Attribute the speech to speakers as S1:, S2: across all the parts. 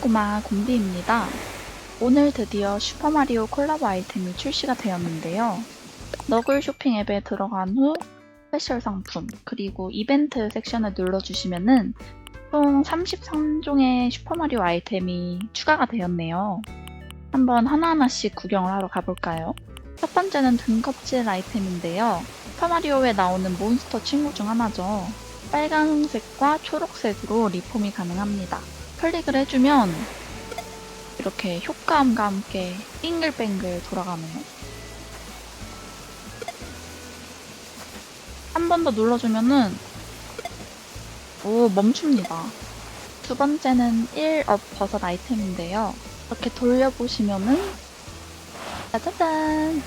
S1: 꼬마꼬마 곰비입니다. 오늘 드디어 슈퍼마리오 콜라보 아이템이 출시가 되었는데요. 너굴 쇼핑 앱에 들어간 후 스페셜 상품 그리고 이벤트 섹션을 눌러주시면은 총 33종의 슈퍼마리오 아이템이 추가가 되었네요. 한번 하나하나씩 구경을 하러 가볼까요? 첫 번째는 등껍질 아이템인데요. 슈퍼마리오에 나오는 몬스터 친구 중 하나죠. 빨간색과 초록색으로 리폼이 가능합니다. 클릭을 해주면 이렇게 효과음과 함께 빙글뱅글 돌아가네요. 한 번 더 눌러주면은 오 멈춥니다. 두 번째는 1업 버섯 아이템인데요. 이렇게 돌려보시면은 짜자잔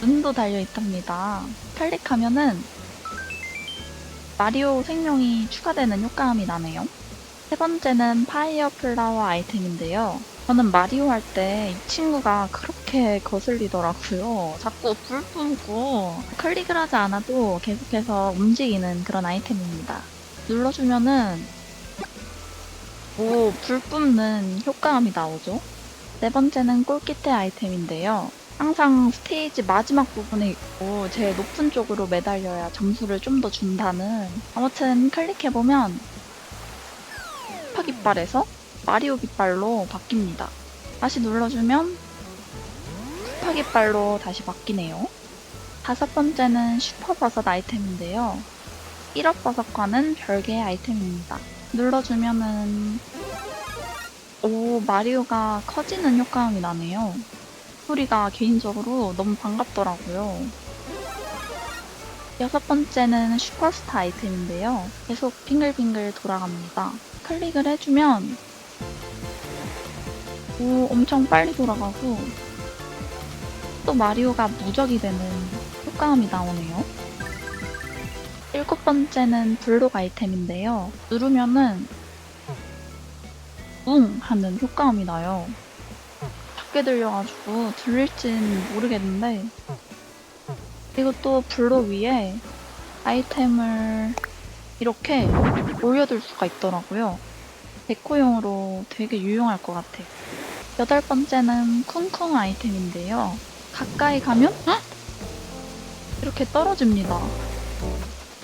S1: 눈도 달려있답니다. 클릭하면은 마리오 생명이 추가되는 효과음이 나네요. 세 번째는 파이어 플라워 아이템인데요. 저는 마리오 할 때 이 친구가 그렇게 거슬리더라고요. 자꾸 불 뿜고 클릭을 하지 않아도 계속해서 움직이는 그런 아이템입니다. 눌러주면은 오, 불 뿜는 효과음이 나오죠. 네 번째는 꼴기대 아이템인데요. 항상 스테이지 마지막 부분에 있고 제일 높은 쪽으로 매달려야 점수를 좀 더 준다는 아무튼 클릭해보면 슈퍼 깃발에서 마리오 깃발로 바뀝니다. 다시 눌러주면 슈퍼 깃발로 다시 바뀌네요. 다섯 번째는 슈퍼 버섯 아이템인데요. 1업 버섯과는 별개의 아이템입니다. 눌러주면은 오 마리오가 커지는 효과음이 나네요. 소리가 개인적으로 너무 반갑더라고요. 여섯 번째는 슈퍼스타 아이템인데요. 계속 빙글빙글 돌아갑니다. 클릭을 해주면 오 엄청 빨리 돌아가고 또 마리오가 무적이 되는 효과음이 나오네요. 일곱 번째는 블록 아이템인데요. 누르면은 웅 하는 효과음이 나요. 작게 들려가지고 들릴진 모르겠는데 그리고 또 블록 위에 아이템을 이렇게 올려둘 수가 있더라고요. 데코용으로 되게 유용할 것 같아요. 여덟 번째는 쿵쿵 아이템인데요. 가까이 가면 헉! 이렇게 떨어집니다.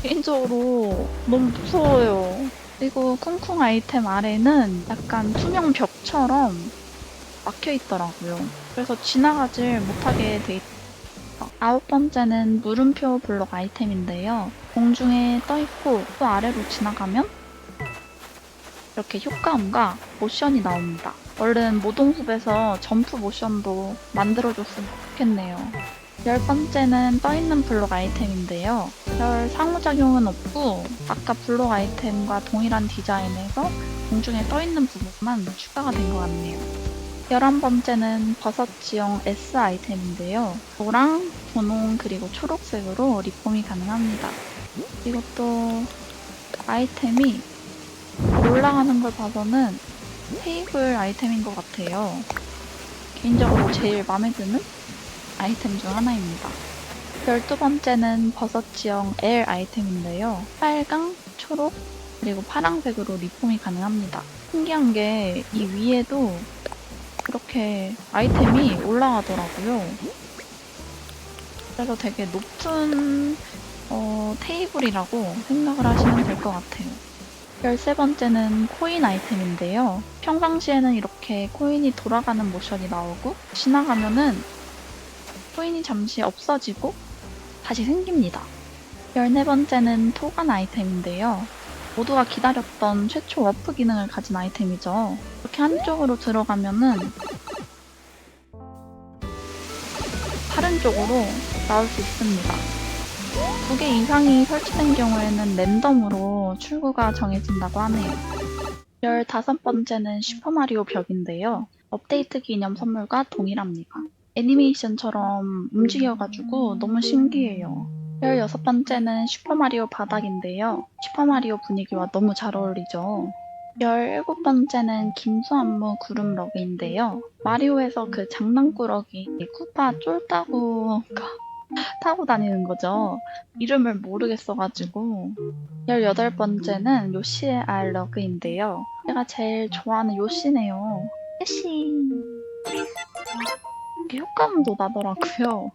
S1: 개인적으로 너무 무서워요. 그리고 쿵쿵 아이템 아래는 약간 투명 벽처럼 막혀 있더라고요. 그래서 지나가질 못하게 돼 있다. 아홉 번째는 물음표 블록 아이템인데요. 공중에 떠 있고 또 아래로 지나가면 이렇게 효과음과 모션이 나옵니다. 얼른 모동숲에서 점프 모션도 만들어줬으면 좋겠네요. 열 번째는 떠있는 블록 아이템인데요. 별 상호작용은 없고 아까 블록 아이템과 동일한 디자인에서 공중에 떠있는 부분만 추가가 된 것 같네요. 열한 번째는 버섯 지형 S 아이템인데요. 노랑, 분홍, 그리고 초록색으로 리폼이 가능합니다. 이것도 아이템이 올라가는 걸 봐서는 테이블 아이템인 것 같아요. 개인적으로 제일 마음에 드는 아이템 중 하나입니다. 열두 번째는 버섯 지형 L 아이템인데요. 빨강, 초록, 그리고 파랑색으로 리폼이 가능합니다. 신기한 게 이 위에도 이렇게 아이템이 올라가더라고요. 그래서 되게 높은 어, 테이블이라고 생각을 하시면 될 것 같아요. 13번째는 코인 아이템인데요. 평상시에는 이렇게 코인이 돌아가는 모션이 나오고 지나가면은 코인이 잠시 없어지고 다시 생깁니다. 14번째는 토간 아이템인데요. 모두가 기다렸던 최초 워프 기능을 가진 아이템이죠. 이렇게 한쪽으로 들어가면은 쪽으로 나올 수 있습니다. 두 개 이상이 설치된 경우에는 랜덤으로 출구가 정해진다고 하네요. 15번째는 슈퍼마리오 벽인데요. 업데이트 기념 선물과 동일합니다. 애니메이션처럼 움직여가지고 너무 신기해요. 16번째는 슈퍼마리오 바닥인데요. 슈퍼마리오 분위기와 너무 잘 어울리죠. 17번째는 김수안무 구름 러그인데요. 마리오에서 그 장난꾸러기 쿠파 쫄따구가 타고 다니는 거죠. 이름을 모르겠어가지고. 18번째는 요시의 알 러그인데요. 제가 제일 좋아하는 요시네요. 해시. 이게 효과음도 나더라고요.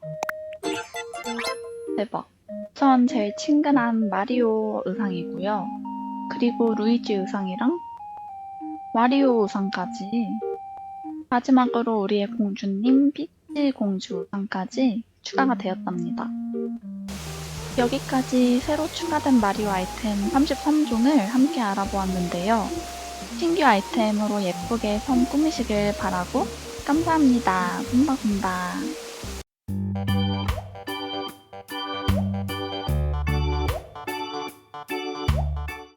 S1: 대박. 우선 제일 친근한 마리오 의상이고요. 그리고 루이지 의상이랑 마리오 의상까지. 마지막으로 우리의 공주님 피치 공주 의상까지 추가가 되었답니다. 여기까지 새로 추가된 마리오 아이템 33종을 함께 알아보았는데요. 신규 아이템으로 예쁘게 섬 꾸미시길 바라고 감사합니다. 군다군다.